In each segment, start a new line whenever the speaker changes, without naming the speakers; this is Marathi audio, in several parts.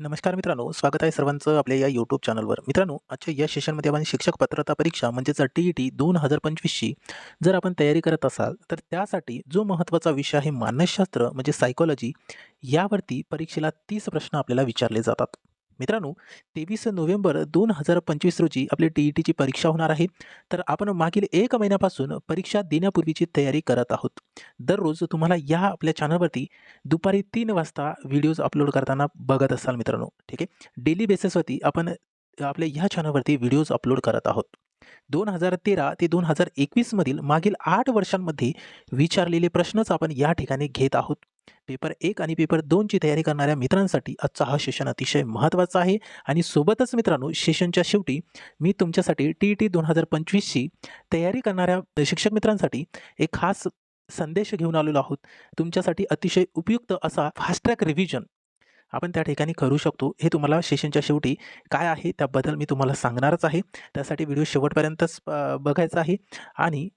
नमस्कार मित्रांनो, स्वागत आहे सर्वांचं आपल्या या यूट्यूब चॅनलवर. मित्रांनो, आजच्या या सेशनमध्ये आपण शिक्षक पात्रता परीक्षा म्हणजेच टी-ई-टी दोन हजार पंचवीसची जर आपण तयारी करत असाल, तर त्यासाठी जो महत्त्वाचा विषय आहे मानसशास्त्र म्हणजे सायकॉलॉजी यावरती परीक्षेला तीस प्रश्न आपल्याला विचारले जातात. मित्रांनो, 23 नोव्हेंबर 2025 रोजी आपली टी-ई-टीची परीक्षा होणार आहे. तर आपण मागील एक महिन्यापासून परीक्षा देण्यापूर्वीची तयारी करत आहोत. दररोज तुम्हाला या आपल्या चॅनलवरती दुपारी तीन वाजता व्हिडिओज अपलोड करताना बघत असाल मित्रांनो, ठीक आहे. डेली बेसिसवरती आपण आपल्या ह्या चॅनलवरती व्हिडिओज अपलोड करत आहोत. 2013 ते दोन हजार एकवीसमधील मागील आठ वर्षांमध्ये विचारलेले प्रश्नच आपण या ठिकाणी घेत आहोत. पेपर एक आणि पेपर दोनची तयारी करणाऱ्या मित्रांसाठी आजचा हा सेशन अतिशय महत्त्वाचा आहे आणि सोबतच मित्रांनो सेशनच्या शेवटी मी तुमच्यासाठी टी-ई-टी 2025 ची तयारी करणाऱ्या शिक्षक मित्रांसाठी एक खास संदेश घेऊन आलेलो आहोत. तुमच्यासाठी अतिशय उपयुक्त असा फास्ट ट्रॅक रिव्हिजन आपण त्या ठिकाणी करू शकतो. हे तुम्हाला सेशनच्या शेवटी काय आहे त्याबद्दल मी तुम्हाला सांगणारच आहे. त्यासाठी व्हिडिओ शेवटपर्यंतच बघायचा आहे आणि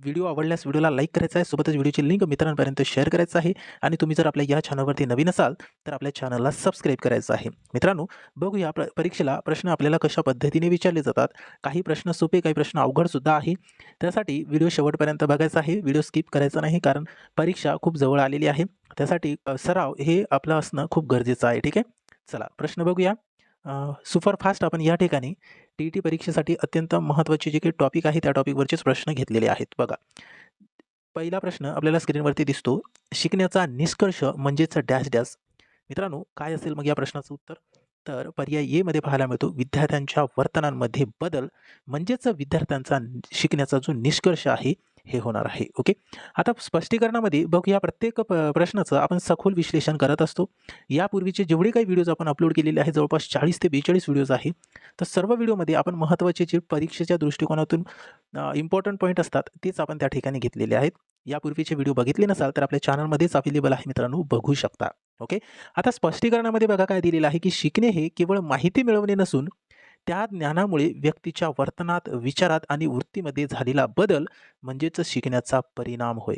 व्हिडिओ आवडल्यास व्हिडिओला लाईक करायचा आहे. सोबतच व्हिडिओची लिंक मित्रांपर्यंत शेअर करायचं आहे आणि तुम्ही जर आपल्या या चॅनलवरती नवीन असाल, तर आपल्या चॅनलला सबस्क्राईब करायचं आहे. मित्रांनो, बघूया प्र परीक्षेला प्रश्न आपल्याला कशा पद्धतीने विचारले जातात. काही प्रश्न सोपे, काही प्रश्न अवघडसुद्धा आहे. त्यासाठी व्हिडिओ शेवटपर्यंत बघायचा आहे. व्हिडिओ स्किप करायचा नाही कारण परीक्षा खूप जवळ आलेली आहे. त्यासाठी सराव हे आपलं असणं खूप गरजेचं आहे. ठीक आहे. चला प्रश्न बघूया. सुपरफास्ट आपण या ठिकाणी टी-ई-टी परीक्षेसाठी अत्यंत महत्त्वाचे जे काही टॉपिक आहे त्या टॉपिकवरचेच प्रश्न घेतलेले आहेत. बघा. पहिला प्रश्न आपल्याला स्क्रीनवरती दिसतो. शिकण्याचा निष्कर्ष म्हणजेच डॅश डॅश. मित्रांनो, काय असेल मग या प्रश्नाचं उत्तर? तर पर्याय ए मध्ये पाहायला मिळतो विद्यार्थ्यांच्या वर्तनांमध्ये बदल म्हणजेच विद्यार्थ्यांचा शिकण्याचा जो निष्कर्ष आहे हे होणार आहे. ओके. आता स्पष्टीकरणामध्ये बघूया प्रत्येक प प्रश्नाचं आपण सखोल विश्लेषण करत असतो. यापूर्वीचे जेवढे काही व्हिडिओज आपण अपलोड केलेले आहे जवळपास 40 ते 42 व्हिडिओज आहे. तर सर्व व्हिडिओमध्ये आपण महत्त्वाचे जे परीक्षेच्या दृष्टिकोनातून इम्पॉर्टंट पॉईंट असतात तेच आपण त्या ठिकाणी घेतलेले आहेत. यापूर्वीचे व्हिडिओ बघितले नसाल तर आपल्या चॅनलमध्येच अवेलेबल आहे मित्रांनो, बघू शकता. ओके. आता स्पष्टीकरणामध्ये बघा काय दिलेलं आहे, की शिकणे हे केवळ माहिती मिळवणे नसून त्या ज्ञानामुळे व्यक्तीच्या वर्तनात, विचारात आणि वृत्तीमध्ये झालेला बदल म्हणजेच शिकण्याचा परिणाम होय.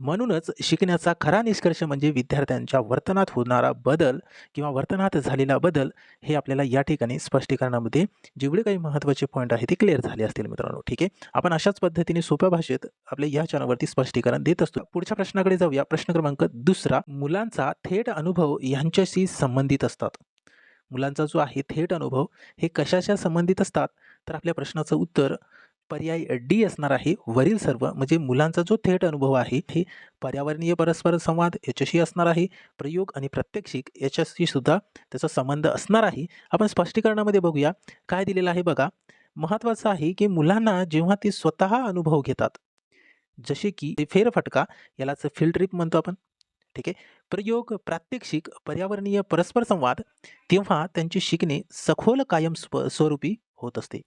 म्हणूनच शिकण्याचा खरा निष्कर्ष म्हणजे विद्यार्थ्यांच्या वर्तनात होणारा बदल किंवा वर्तनात झालेला बदल हे आपल्याला या ठिकाणी स्पष्टीकरणामध्ये जेवढे काही महत्त्वाचे पॉईंट आहेत ते क्लिअर झाले असतील मित्रांनो. ठीक आहे. आपण अशाच पद्धतीने सोप्या भाषेत आपल्या या चॅनलवरती स्पष्टीकरण देत असतो. पुढच्या प्रश्नाकडे जाऊया. प्रश्न क्रमांक दुसरा मुलांचा थेट अनुभव यांच्याशी संबंधित असतात. मुलांचा जो आहे थेट अनुभव हे कशाच्या संबंधित असतात? तर आपल्या प्रश्नाचं उत्तर पर्याय डी असणार आहे. वरील सर्व म्हणजे मुलांचा जो थेट अनुभव आहे हे पर्यावरणीय परस्पर संवाद याच्याशी असणार आहे. प्रयोग आणि प्रात्यक्षिक याच्याशी सुद्धा त्याचा संबंध असणार आहे. आपण स्पष्टीकरणामध्ये बघूया. काय दिलेलं आहे बघा. महत्त्वाचं आहे, की मुलांना जेव्हा ते स्वतः अनुभव घेतात, जसे की फेरफटका यालाच फील्ड ट्रिप म्हणतो आपण. ठीक आहे. प्रयोग, प्रात्यक्षिक, पर्यावरणीय परस्पर संवाद तेव्हा त्यांचे शिकणे सखोल कायम स्व स्वरूपी होत असते.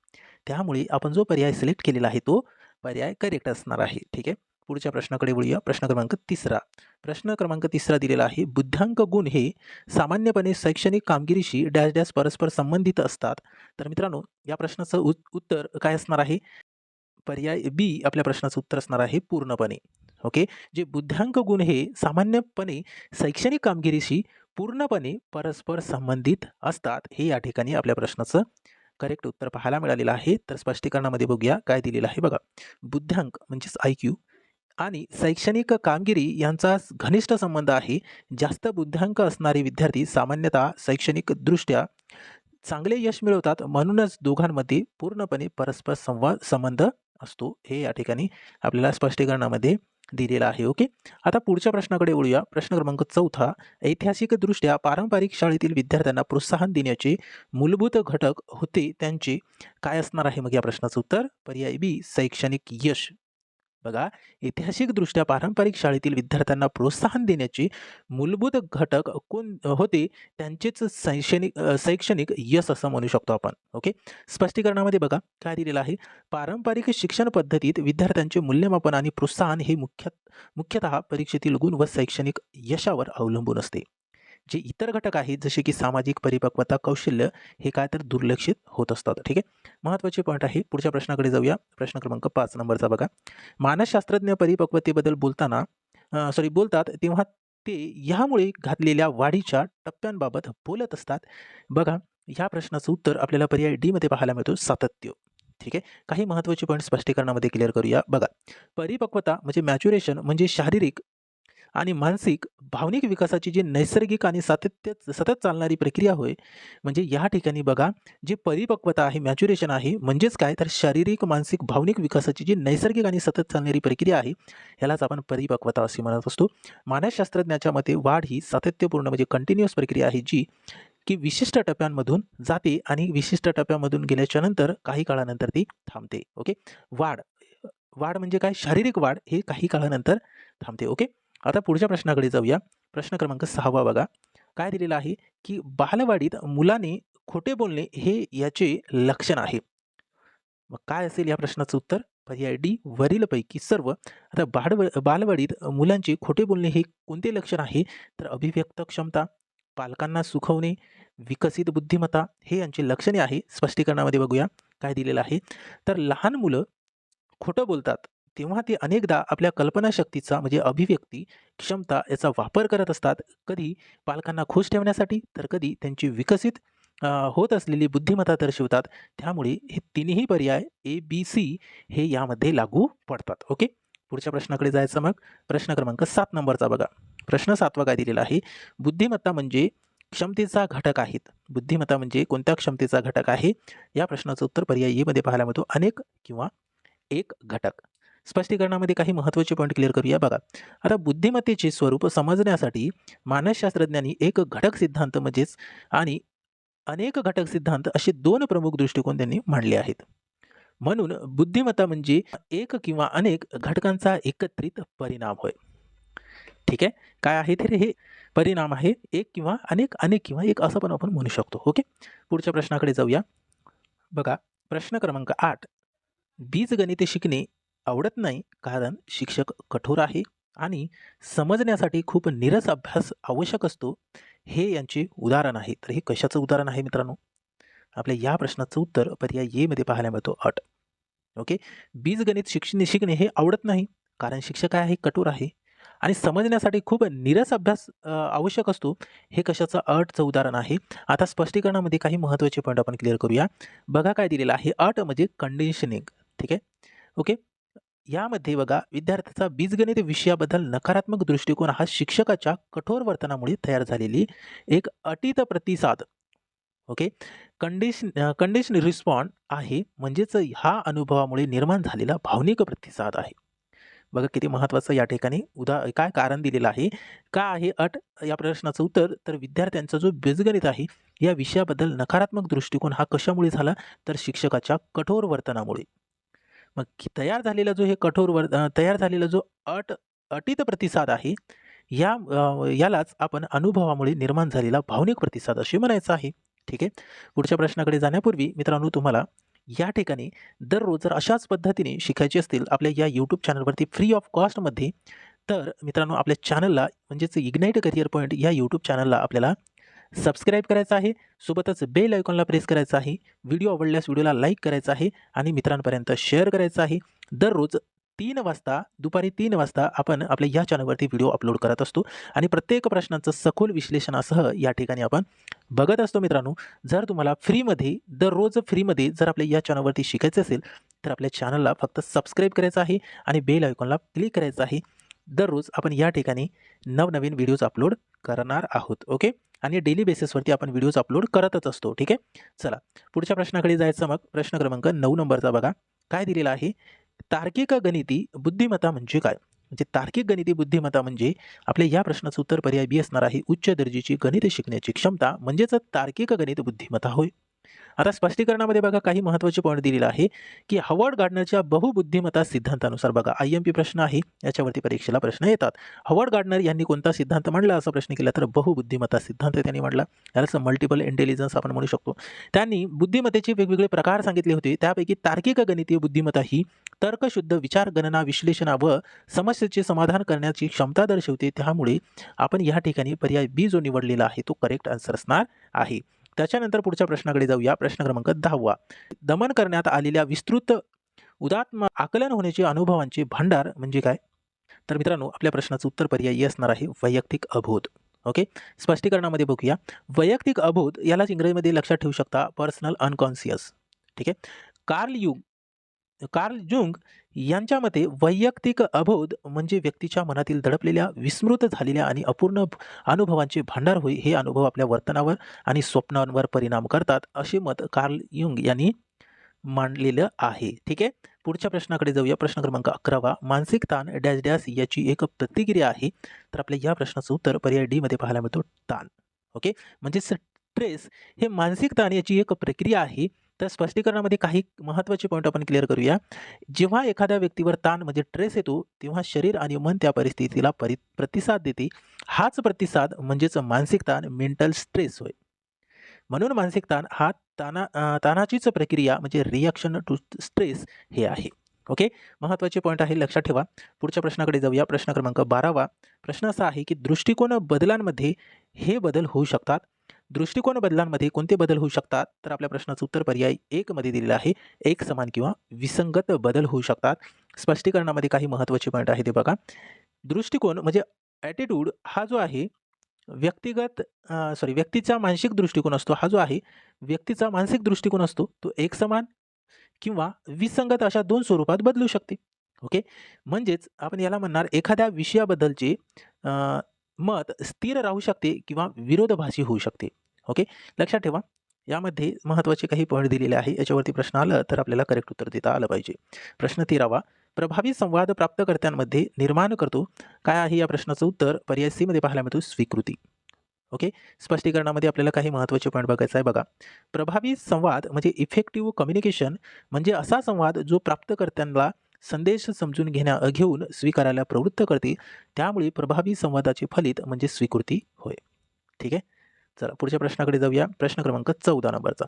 त्यामुळे आपण जो पर्याय सिलेक्ट केलेला आहे तो पर्याय करेक्ट असणार आहे. ठीक आहे. पुढच्या प्रश्नाकडे बोलूया प्रश्न क्रमांक तिसरा. प्रश्न क्रमांक तिसरा दिलेला आहे. बुद्धांक गुण हे सामान्यपणे शैक्षणिक कामगिरीशी डॅश डॅश परस्पर संबंधित असतात. तर मित्रांनो, या प्रश्नाचं उत उत्तर काय असणार आहे? पर्याय बी आपल्या प्रश्नाचं उत्तर असणार आहे पूर्णपणे. ओके. जे बुद्ध्यांक गुण हे सामान्यपणे शैक्षणिक कामगिरीशी पूर्णपणे परस्पर संबंधित असतात. हे या ठिकाणी आपल्या प्रश्नाचं करेक्ट उत्तर पाहायला मिळालेलं आहे. तर स्पष्टीकरणामध्ये बघूया काय दिलेलं आहे बघा. बुद्ध्यांक म्हणजेच आय-क्यू आणि शैक्षणिक कामगिरी यांचा घनिष्ठ संबंध आहे. जास्त बुद्ध्यांक असणारे विद्यार्थी सामान्यतः शैक्षणिकदृष्ट्या चांगले यश मिळवतात. म्हणूनच दोघांमध्ये पूर्णपणे परस्पर संवाद संबंध असतो. हे या ठिकाणी आपल्याला स्पष्टीकरणामध्ये दिलेला आहे. ओके. आता पुढच्या प्रश्नाकडे वळूया. प्रश्न क्रमांक चौथा. ऐतिहासिकदृष्ट्या पारंपरिक शाळेतील विद्यार्थ्यांना प्रोत्साहन देण्याचे मूलभूत घटक होते त्यांचे काय असणार आहे मग या प्रश्नाचं उत्तर? पर्याय बी शैक्षणिक यश. बघा, ऐतिहासिकदृष्ट्या पारंपरिक शाळेतील विद्यार्थ्यांना प्रोत्साहन देण्याचे मूलभूत घटक कोण होते त्यांचेच शैक्षणिक शैक्षणिक यश असं म्हणू शकतो आपण. ओके. स्पष्टीकरणामध्ये बघा काय दिलेलं आहे. पारंपरिक शिक्षण पद्धतीत विद्यार्थ्यांचे मूल्यमापन आणि प्रोत्साहन हे मुख्य मुख्यतः परीक्षेतील गुण व शैक्षणिक यशावर अवलंबून असते. जे इतर घटक आहेत जसे की सामाजिक परिपक्वता, कौशल्य हे काय तर दुर्लक्षित होत असतात. ठीक आहे. महत्त्वाचे पॉईंट आहे. पुढच्या प्रश्नाकडे जाऊया. प्रश्न क्रमांक पाच नंबरचा बघा. मानसशास्त्रज्ञ परिपक्वतेबद्दल बोलताना सॉरी बोलतात तेव्हा ते ह्यामुळे घातलेल्या वाढीच्या टप्प्यांबाबत बोलत असतात बघा ह्या प्रश्नाचं उत्तर आपल्याला पर्याय डीमध्ये पाहायला मिळतो सातत्य ठीक आहे काही महत्त्वाचे पॉईंट स्पष्टीकरणामध्ये क्लिअर करूया बघा परिपक्वता म्हणजे मॅच्युरेशन म्हणजे शारीरिक आणि मानसिक भावनिक विकासाची जी नैसर्गिक आणि सातत्य सतत चालणारी प्रक्रिया होय म्हणजे या ठिकाणी बघा जी परिपक्वता आहे मॅच्युरेशन आहे म्हणजेच काय? तर शारीरिक मानसिक भावनिक विकासाची जी नैसर्गिक आणि सतत चालणारी प्रक्रिया आहे ह्यालाच आपण परिपक्वता असे म्हणत असतो. मानसशास्त्रज्ञाच्या मते वाढ ही सातत्यपूर्ण म्हणजे कंटिन्युअस प्रक्रिया आहे जी की विशिष्ट टप्प्यांमधून जाते आणि विशिष्ट टप्प्यामधून गेल्याच्यानंतर काही काळानंतर ती थांबते ओके? वाढ वाढ म्हणजे काय? शारीरिक वाढ हे काही काळानंतर थांबते ओके? आता पुढच्या प्रश्नाकडे जाऊया. प्रश्न क्रमांक सहावा बघा. काय दिलेलं आहे? की बालवाडीत मुलाने खोटे बोलणे हे याचे लक्षण आहे. मग काय असेल या प्रश्नाचं उत्तर? पर्याय डी वरीलपैकी सर्व. आता बाळ बालवाडीत मुलांचे खोटे बोलणे हे कोणते लक्षण आहे? तर अभिव्यक्त क्षमता पालकांना सुखवणे विकसित बुद्धिमत्ता हे यांचे लक्षणे आहे. स्पष्टीकरणामध्ये बघूया. काय दिलेलं आहे? तर लहान मुलं खोटं बोलतात. तेव्हा ते अनेकदा आपल्या कल्पनाशक्तीचा म्हणजे अभिव्यक्ती क्षमता याचा वापर करत असतात. कधी पालकांना खुश ठेवण्यासाठी तर कधी त्यांची विकसित होत असलेली बुद्धिमत्ता दर्शवतात. त्यामुळे हे तिन्ही पर्याय ए बी सी हे यामध्ये लागू पडतात. ओके? पुढच्या प्रश्नाकडे जायचं मग. प्रश्न क्रमांक सात नंबरचा बघा. प्रश्न सातवा काय दिलेला आहे? बुद्धिमत्ता म्हणजे क्षमतेचा घटक आहेत. बुद्धिमत्ता म्हणजे कोणत्या क्षमतेचा घटक आहे? या प्रश्नाचं उत्तर पर्यायमध्ये पाहायला मिळतो. अनेक किंवा एक घटक. स्पष्टीकरणामध्ये काही महत्त्वाचे पॉईंट क्लिअर करूया बघा. आता बुद्धिमत्तेचे स्वरूप समजण्यासाठी मानसशास्त्रज्ञांनी एक घटक सिद्धांत म्हणजेच आणि अनेक घटक सिद्धांत असे दोन प्रमुख दृष्टिकोन त्यांनी मांडले आहेत. म्हणून बुद्धिमत्ता म्हणजे एक किंवा अनेक घटकांचा एकत्रित परिणाम होय. ठीक आहे? काय आहे तर हे परिणाम आहे एक किंवा अनेक अनेक किंवा एक असं पण आपण म्हणू शकतो. ओके? पुढच्या प्रश्नाकडे जाऊया. बघा प्रश्न क्रमांक आठ. बीजगणिते शिकणे आवडत नाही कारण शिक्षक कठोर आहे आणि समजण्यासाठी खूप निरस अभ्यास आवश्यक असतो. हे यांचे उदाहरण आहे. तर हे कशाचं उदाहरण आहे मित्रांनो? आपल्या या प्रश्नाचं उत्तर पर्याय एमध्ये मध्ये पाहायला मिळतो. अट ओके? बीजगणित शिक्षण शिकणे हे आवडत नाही कारण शिक्षक काय आहे कठोर आहे आणि समजण्यासाठी खूप निरस अभ्यास आवश्यक असतो. हे कशाचं? अटचं उदाहरण आहे. आता स्पष्टीकरणामध्ये काही महत्त्वाचे पॉईंट आपण क्लिअर करूया. बघा काय दिलेलं आहे. अट म्हणजे कंडिशनिंग ठीक आहे? ओके? यामध्ये बघा विद्यार्थ्याचा बीजगणित विषयाबद्दल नकारात्मक दृष्टिकोन हा शिक्षकाच्या कठोर वर्तनामुळे तयार झालेली एक अटीत प्रतिसाद. ओके? कंडिशन कंडिशन रिस्पॉन्ड आहे म्हणजेच हा अनुभवामुळे निर्माण झालेला भावनिक प्रतिसाद आहे. बघा किती महत्त्वाचं या ठिकाणी. उदा काय कारण दिलेलं आहे? का आहे अट? या प्रश्नाचं उत्तर तर विद्यार्थ्यांचा जो बीजगणित आहे या विषयाबद्दल नकारात्मक दृष्टिकोन हा कशामुळे झाला? तर शिक्षकाच्या कठोर वर्तनामुळे. मग तयार झालेला जो हे कठोर वर तयार झालेला जो अट अटीत प्रतिसाद आहे या यालाच आपण अनुभवामुळे निर्माण झालेला भावनिक प्रतिसाद असे म्हणायचं आहे. ठीक आहे? पुढच्या प्रश्नाकडे जाण्यापूर्वी मित्रांनो तुम्हाला या ठिकाणी दररोज जर अशाच पद्धतीने शिकायचे असतील आपल्या या यूट्यूब चॅनलवरती फ्री ऑफ कॉस्टमध्ये तर मित्रांनो आपल्या चॅनलला म्हणजेच इग्नाईट करिअर पॉईंट या यूट्यूब चॅनलला आपल्याला सबस्क्राईब करायचं आहे सोबतच बेल आयकॉनला प्रेस करायचं आहे व्हिडिओ आवडल्यास व्हिडिओला लाईक करायचा आहे आणि मित्रांपर्यंत शेअर करायचं आहे. दररोज तीन वाजता दुपारी तीन वाजता आपण आपल्या या चॅनलवरती व्हिडिओ अपलोड करत असतो आणि प्रत्येक प्रश्नांचं सखोल विश्लेषणासह या ठिकाणी आपण बघत असतो मित्रांनो. जर तुम्हाला फ्रीमध्ये दररोज फ्रीमध्ये जर आपल्या या चॅनलवरती शिकायचं असेल तर आपल्या चॅनलला फक्त सबस्क्राईब करायचं आहे आणि बेल आयकॉनला क्लिक करायचं आहे. दररोज आपण या ठिकाणी नवनवीन व्हिडिओज अपलोड करणार आहोत. ओके? आणि डेली बेसिसवरती आपण व्हिडिओज अपलोड करतच असतो. ठीक आहे? चला. पुढच्या प्रश्नाकडे जायचं मग. प्रश्न क्रमांक नऊ नंबरचा बघा. काय दिलेला आहे? तार्किक गणिती बुद्धिमत्ता म्हणजे काय? म्हणजे तार्किक गणिती बुद्धिमत्ता म्हणजे आपल्या या प्रश्नाचं उत्तर पर्याय बी असणार आहे उच्च दर्जेची गणित शिकण्याची क्षमता म्हणजेच तार्किक गणित बुद्धिमत्ता. होय. आता स्पष्टीकरणामध्ये बघा काही महत्त्वाचे पॉईंट दिलेला आहे की हवर्ड गार्डनरच्या बहुबुद्धिमत्ता सिद्धांतानुसार बघा आय एम पी प्रश्न आहे याच्यावरती परीक्षेला प्रश्न येतात. हवर्ड गार्डनर यांनी कोणता सिद्धांत मांडला असा प्रश्न केला तर बहुबुद्धिमत्ता सिद्धांत त्यांनी मांडला. यालाच मल्टिपल इंटेलिजन्स आपण म्हणू शकतो. त्यांनी बुद्धिमत्तेचे वेगवेगळे प्रकार सांगितले होते. त्यापैकी तार्किक गणितीय बुद्धिमत्ता ही तर्कशुद्ध विचार गणना विश्लेषण व समस्येचे समाधान करण्याची क्षमता दर्शवते. त्यामुळे आपण या ठिकाणी पर्याय बी जो निवडलेला आहे तो करेक्ट आन्सर असणार आहे. त्याच्यानंतर पुढच्या प्रश्नाकडे जाऊया. प्रश्न क्रमांक दहावा. दमन करण्यात आलेल्या विस्तृत उदात्म आकलन होण्याचे अनुभवांचे भांडार म्हणजे काय? तर मित्रांनो आपल्या प्रश्नाचं उत्तर पर्यायी असणार आहे वैयक्तिक अबोध. ओके? स्पष्टीकरणामध्ये बघूया. वैयक्तिक अबोध यालाच इंग्रजीमध्ये लक्षात ठेवू शकता पर्सनल अनकॉन्सियस ठीक आहे? कार्ल युग कार्ल जुंग यांच्या मते वैयक्तिक अबोध म्हणजे व्यक्तीच्या मनातील दडपलेल्या विस्मृत झालेल्या आणि अपूर्ण अनुभवांचे भांडार होई हे अनुभव आपल्या वर्तनावर आणि स्वप्नांवर परिणाम करतात असे मत कार्ल युंग यांनी मांडलेलं आहे. ठीक आहे? पुढच्या प्रश्नाकडे जाऊया. प्रश्न क्रमांक अकरावा. मानसिक ताण डॅश डॅश याची एक प्रतिक्रिया आहे. तर आपल्या या प्रश्नाचं उत्तर पर्याय डी मध्ये पाहायला मिळतो. ताण. ओके? म्हणजे स्ट्रेस हे मानसिक ताण याची एक प्रक्रिया आहे. तर स्पष्टीकरणामध्ये काही महत्त्वाचे पॉईंट आपण क्लिअर करूया. जेव्हा एखाद्या व्यक्तीवर ताण म्हणजे ट्रेस येतो तेव्हा शरीर आणि मन त्या परिस्थितीला परि प्रतिसाद देते. हाच प्रतिसाद म्हणजेच मानसिक ताण मेंटल स्ट्रेस होय. म्हणून मानसिक ताण हा ताना ताणाचीच प्रक्रिया म्हणजे रिॲक्शन टू स्ट्रेस हे आहे. ओके महत्त्वाचे पॉईंट आहे लक्षात ठेवा. पुढच्या प्रश्नाकडे जाऊया. प्रश्न क्रमांक बारावा. प्रश्न असा आहे की दृष्टिकोन बदलांमध्ये हे बदल होऊ शकतात. दृष्टिकोन बदलांमध्ये कोणते बदल होऊ शकतात? तर आपल्या प्रश्नाचं उत्तर पर्याय एकमध्ये दिलेलं आहे. एक समान किंवा विसंगत बदल होऊ शकतात. स्पष्टीकरणामध्ये काही महत्त्वाचे पॉईंट आहे ते बघा. दृष्टिकोन म्हणजे ॲटिट्यूड हा जो आहे व्यक्तिगत सॉरी व्यक्तीचा मानसिक दृष्टिकोन असतो. हा जो आहे व्यक्तीचा मानसिक दृष्टिकोन असतो तो एकसमान किंवा विसंगत अशा दोन स्वरूपात बदलू शकते. ओके? म्हणजेच आपण याला म्हणणार एखाद्या विषयाबद्दलचे मत स्थिर राहू शकते किंवा विरोधभाषी होऊ शकते. ओके लक्षात ठेवा. यामध्ये महत्त्वाचे काही पॉईंट दिलेले आहे. याच्यावरती प्रश्न आलं तर आपल्याला करेक्ट उत्तर देता आलं पाहिजे. प्रश्न तेरावा. प्रभावी संवाद प्राप्तकर्त्यांमध्ये निर्माण करतो. काय आहे या प्रश्नाचं उत्तर? पर्याय सीमध्ये पाहायला मिळतो स्वीकृती. ओके स्पष्टीकरणामध्ये आपल्याला काही महत्त्वाचे पॉईंट बघायचं आहे बघा. प्रभावी संवाद म्हणजे इफेक्टिव्ह कम्युनिकेशन म्हणजे असा संवाद जो प्राप्तकर्त्यांना संदेश समजून घेण्या घेऊन स्वीकारायला प्रवृत्त करते त्यामुळे प्रभावी संवादाचे फलित म्हणजे स्वीकृती होय. ठीक आहे? चला पुढच्या प्रश्नाकडे जाऊया. प्रश्न क्रमांक चौदा नंबरचा.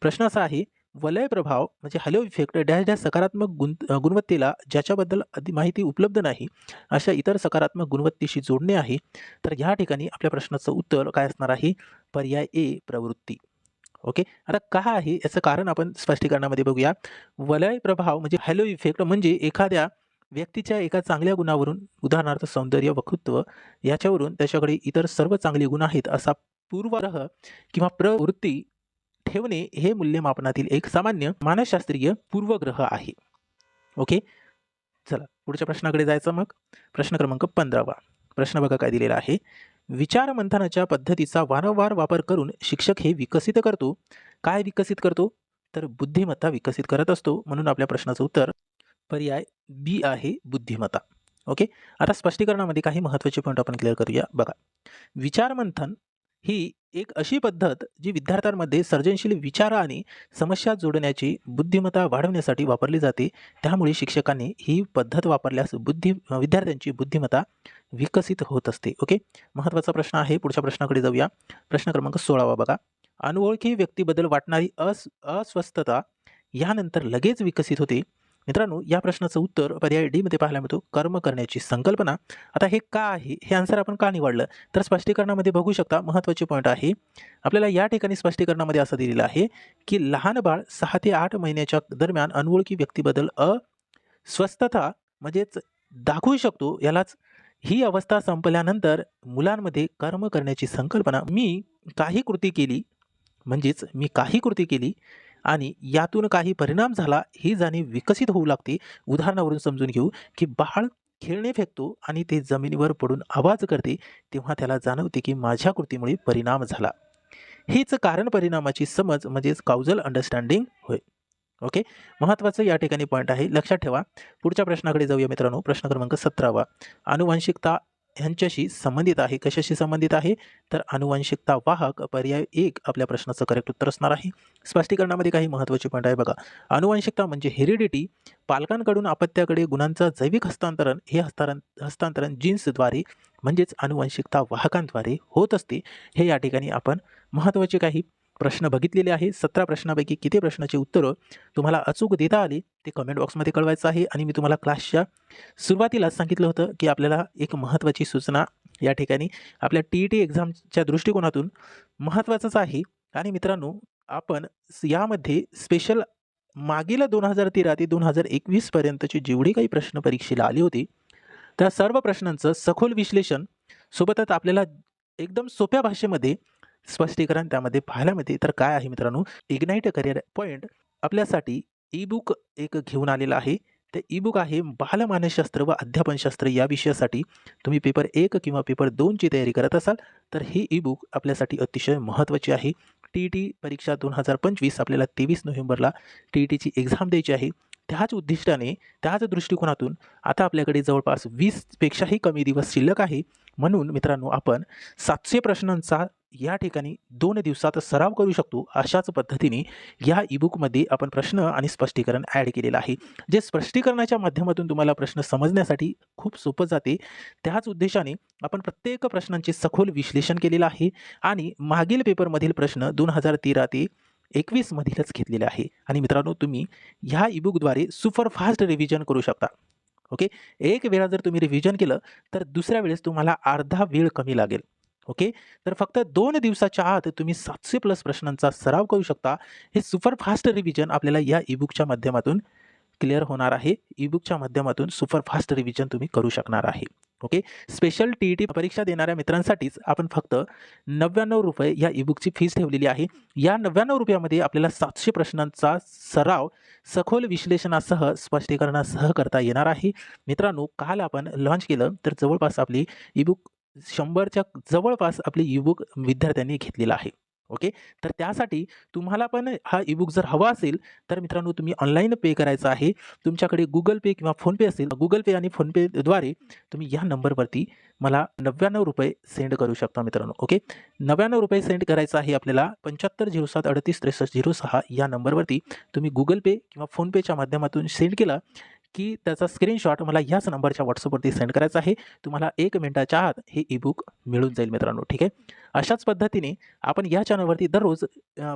प्रश्न असा आहे वलय प्रभाव म्हणजे हॅलो इफेक्ट डॅश डॅश सकारात्मक गुण गुणवत्तेला ज्याच्याबद्दल आधी माहिती उपलब्ध नाही अशा इतर सकारात्मक गुणवत्तेशी जोडणे आहे तर ह्या ठिकाणी आपल्या प्रश्नाचं उत्तर काय असणार आहे? पर्याय ए प्रवृत्ती. ओके? आता का आहे? याचं कारण आपण स्पष्टीकरणामध्ये बघूया. वलय प्रभाव म्हणजे हॅलो इफेक्ट म्हणजे एखाद्या व्यक्तीच्या एका चांगल्या गुणावरून उदाहरणार्थ सौंदर्य वक्तृत्व याच्यावरून त्याच्याकडे इतर सर्व चांगली गुण आहेत असा पूर्वग्रह किंवा प्रवृत्ती ठेवणे हे मूल्यमापनातील एक सामान्य मानसशास्त्रीय पूर्वग्रह आहे. ओके? चला पुढच्या प्रश्नाकडे जायचं मग. प्रश्न क्रमांक पंधरावा. प्रश्न बघा काय दिलेला आहे. विचारमंथनाच्या पद्धतीचा वारंवार वापर करून शिक्षक हे विकसित करतो. काय विकसित करतो? तर बुद्धिमत्ता विकसित करत असतो म्हणून आपल्या प्रश्नाचं उत्तर पर्याय बी आहे बुद्धिमत्ता. ओके? आता स्पष्टीकरणामध्ये काही महत्त्वाचे पॉईंट आपण क्लिअर करूया. बघा. विचारमंथन ही एक अशी पद्धत जी विद्यार्थ्यांमध्ये सर्जनशील विचार आणि समस्या जोडण्याची बुद्धिमत्ता वाढवण्यासाठी वापरली जाते. त्यामुळे शिक्षकांनी ही पद्धत वापरल्यास बुद्धी विद्यार्थ्यांची बुद्धिमत्ता विकसित होत असते. ओके? महत्त्वाचा प्रश्न आहे. पुढच्या प्रश्नाकडे जाऊया. प्रश्न क्रमांक सोळावा बघा. अनोळखी व्यक्तीबद्दल वाटणारी अस अस्वस्थता यानंतर लगेच विकसित होते. मित्रांनो या प्रश्नाचं उत्तर पर्याय डी मध्ये पाहायला मिळतो. कर्म करण्याची संकल्पना. आता हे का आहे? हे आन्सर आपण का निवडलं? तर स्पष्टीकरणामध्ये बघू शकता महत्त्वाचे पॉईंट आहे. आपल्याला या ठिकाणी स्पष्टीकरणामध्ये असं दिलेलं आहे की लहान बाळ सहा ते आठ महिन्याच्या दरम्यान अनोळखी व्यक्तीबद्दल अस्वस्थता म्हणजेच दाखवू शकतो. यालाच ही अवस्था संपल्यानंतर मुलांमध्ये कर्म करण्याची संकल्पना मी काही कृती केली म्हणजेच मी काही कृती केली आणि यातून काही परिणाम झाला ही जाणीव विकसित होऊ लागते. उदाहरणावरून समजून घेऊ की बाळ खेळणे फेकतो आणि ते जमिनीवर पडून आवाज करते तेव्हा त्याला जाणवते की माझ्या कृतीमुळे परिणाम झाला. हीच कारण परिणामाची समज म्हणजेच काउजल अंडरस्टँडिंग होय. ओके? महत्त्वाचं या ठिकाणी पॉईंट आहे. लक्षात ठेवा. पुढच्या प्रश्नाकडे जाऊया मित्रांनो. प्रश्न क्रमांक सतरावा. अनुवांशिकता ह्यांच्याशी संबंधित आहे कशाशी संबंधित आहे? तर अनुवांशिकता वाहक पर्याय एक आपल्या प्रश्नाचं करेक्ट उत्तर असणार आहे. स्पष्टीकरणामध्ये काही महत्त्वाचे पॉईंट आहे बघा. अनुवांशिकता म्हणजे हेरिडिटी पालकांकडून अपत्याकडे गुणांचं जैविक हस्तांतरण हे हस्तांतरण हस्तांतरण जीन्सद्वारे म्हणजेच अनुवांशिकता वाहकांद्वारे होत असते. हे या ठिकाणी आपण महत्त्वाचे काही प्रश्न बघितलेले आहे. सतरा प्रश्नापैकी किती प्रश्नाची उत्तरं तुम्हाला अचूक देता आली ते कमेंट बॉक्समध्ये कळवायचं आहे. आणि मी तुम्हाला क्लासच्या सुरुवातीलाच सांगितलं होतं की आपल्याला एक महत्त्वाची सूचना या ठिकाणी आपल्या टी ई टी एक्झामच्या दृष्टिकोनातून महत्त्वाचंच आहे. आणि मित्रांनो आपण यामध्ये स्पेशल मागील दोन हजार तेरा ते दोन हजार एकवीसपर्यंतची जेवढी काही प्रश्न परीक्षेला आली होती त्या सर्व प्रश्नांचं सखोल विश्लेषण सोबतच आपल्याला एकदम सोप्या भाषेमध्ये स्पष्टीकरण त्यामध्ये पाहायला मिळते. तर काय आहे मित्रांनो? इग्नाईट करिअर पॉईंट आपल्यासाठी ई बुक एक घेऊन आलेलं आहे. ते ई बुक आहे बालमानसशास्त्र व अध्यापनशास्त्र या विषयासाठी. तुम्ही पेपर एक किंवा पेपर दोनची तयारी करत असाल तर हे ई बुक आपल्यासाठी अतिशय महत्त्वाची आहे. टी ई टी परीक्षा दोन हजार पंचवीस आपल्याला तेवीस नोव्हेंबरला टी ई टीची एक्झाम द्यायची आहे. त्याच उद्दिष्टाने त्याच दृष्टिकोनातून आता आपल्याकडे जवळपास वीसपेक्षाही कमी दिवस शिल्लक आहे. म्हणून मित्रांनो आपण सातशे प्रश्नांचा या ठिकाणी दोन दिवसात सराव करू शकतो अशाच पद्धतीने या ईबुकमध्ये आपण प्रश्न आणि स्पष्टीकरण ॲड केलेलं आहे. जे स्पष्टीकरणाच्या माध्यमातून तुम्हाला प्रश्न समजण्यासाठी खूप सोपं जाते. त्याच उद्देशाने आपण प्रत्येक प्रश्नांचे सखोल विश्लेषण केलेलं आहे आणि मागील पेपरमधील प्रश्न दोन हजार तेरा ते एकवीसमधीलच घेतलेले आहे. आणि मित्रांनो तुम्ही ह्या ईबुकद्वारे सुपरफास्ट रिव्हिजन करू शकता. ओके? एक वेळा जर तुम्ही रिव्हिजन केलं तर दुसऱ्या वेळेस तुम्हाला अर्धा वेळ कमी लागेल. ओके? तर फक्त दोन दिवसाच्या आत तुम्ही सातशे प्लस प्रश्नांचा सराव करू शकता. हे सुपरफास्ट रिव्हिजन आपल्याला या ईबुकच्या माध्यमातून क्लिअर होणार आहे. ईबुकच्या माध्यमातून सुपरफास्ट रिव्हिजन तुम्ही करू शकणार आहे. Okay? Special T E T परीक्षा देणाऱ्या मित्रांसाठीच आपण फक्त नव्याण्णव रुपये या ईबुकची फीस ठेवलेली आहे. या नव्याण्णव रुपयामध्ये आपल्याला सातशे प्रश्नांचा सराव सखोल विश्लेषणासह स्पष्टीकरणासह करता येणार आहे. मित्रांनो काल आपण लॉन्च केलं तर जवळपास आपली ईबुक शंभरच्या जवळपास आपली ईबुक विद्यार्थ्यांनी घेतलेला आहे. ओके तर त्यासाठी तुम्हाला पण हा ईबुक जर हवा असेल तर मित्रांनो तुम्ही ऑनलाईन पे करायचं आहे. तुमच्याकडे गुगल पे किंवा फोनपे असेल गुगल पे आणि फोनपेद्वारे तुम्ही या नंबरवरती मला नव्याण्णव रुपये सेंड करू शकता मित्रांनो. ओके नव्याण्णव रुपये सेंड करायचं आहे आपल्याला पंच्याहत्तर झिरो सात अडतीस त्रेसष्ट झिरो सहा या नंबरवरती तुम्ही गुगल पे किंवा फोनपेच्या माध्यमातून सेंड केला की त्याचा स्क्रीनशॉट मला ह्याच नंबरच्या व्हॉट्सअपवरती सेंड करायचा आहे. तुम्हाला एक मिनटाच्या आत हे ईबुक मिळून जाईल मित्रांनो ठीक आहे? अशाच पद्धतीने आपण या चॅनलवरती दररोज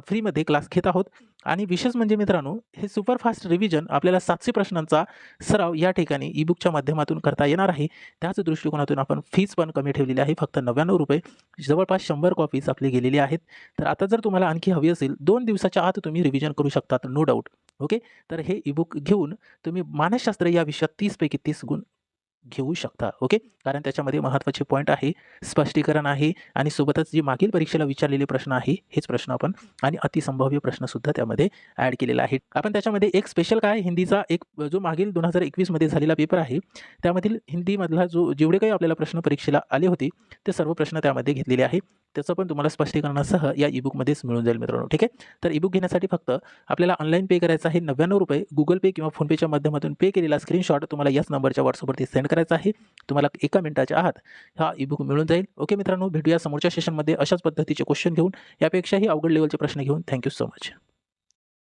फ्रीमध्ये क्लास घेत आहोत. आणि विशेष म्हणजे मित्रांनो हे सुपरफास्ट रिव्हिजन आपल्याला सातशे प्रश्नांचा सराव या ठिकाणी ईबुकच्या माध्यमातून करता येणार आहे. त्याच दृष्टिकोनातून आपण फीज पण कमी ठेवलेली आहे फक्त नव्याण्णव रुपये. जवळपास शंभर कॉपीज आपली गेलेली आहेत. तर आता जर तुम्हाला आणखी हवी असेल दोन दिवसाच्या आत तुम्ही रिव्हिजन करू शकतात नो डाऊट ओके तर हे ईबुक घेऊन तुम्ही मानसशास्त्र या विषयात तीसपैकी तीस गुण घेऊ शकता ओके कारण त्याच्यामध्ये महत्त्वाचे पॉईंट आहे स्पष्टीकरण आहे आणि सोबतच जे मागील परीक्षेला विचारलेले प्रश्न आहे हेच प्रश्न आपण आणि अतिसंभाव्य प्रश्नसुद्धा त्यामध्ये ॲड केलेला आहे आपण त्याच्यामध्ये एक स्पेशल काय हिंदीचा एक जो मागील दोन हजार एकवीसमध्ये झालेला पेपर आहे त्यामधील हिंदीमधला जो जेवढे काही आपल्याला प्रश्न परीक्षेला आले होते ते सर्व प्रश्न त्यामध्ये घेतलेले आहे. त्याचं पण तुम्हाला स्पष्टीकरणासह या ईबुकमध्येच मिळून जाईल मित्रांनो ठीक आहे? तर ईबुक घेण्यासाठी फक्त आपल्याला ऑनलाईन पे करायचं आहे नव्याण्णव रुपये गुगल पे किंवा फोनपेच्या माध्यमातून पे केलेला स्क्रीनशॉट तुम्हाला याच नंबरच्या व्हॉट्सअपवरती सेंड करायचा आहे. तुम्हाला एका मिनिटाच्या आत हा ईबुक मिळून जाईल. ओके मित्रांनो भेटूया समोरच्या सेशनमध्ये अशाच पद्धतीचे क्वेश्चन घेऊन. यापेक्षाही अवघड लेवलचे प्रश्न घेऊन. Thank you so much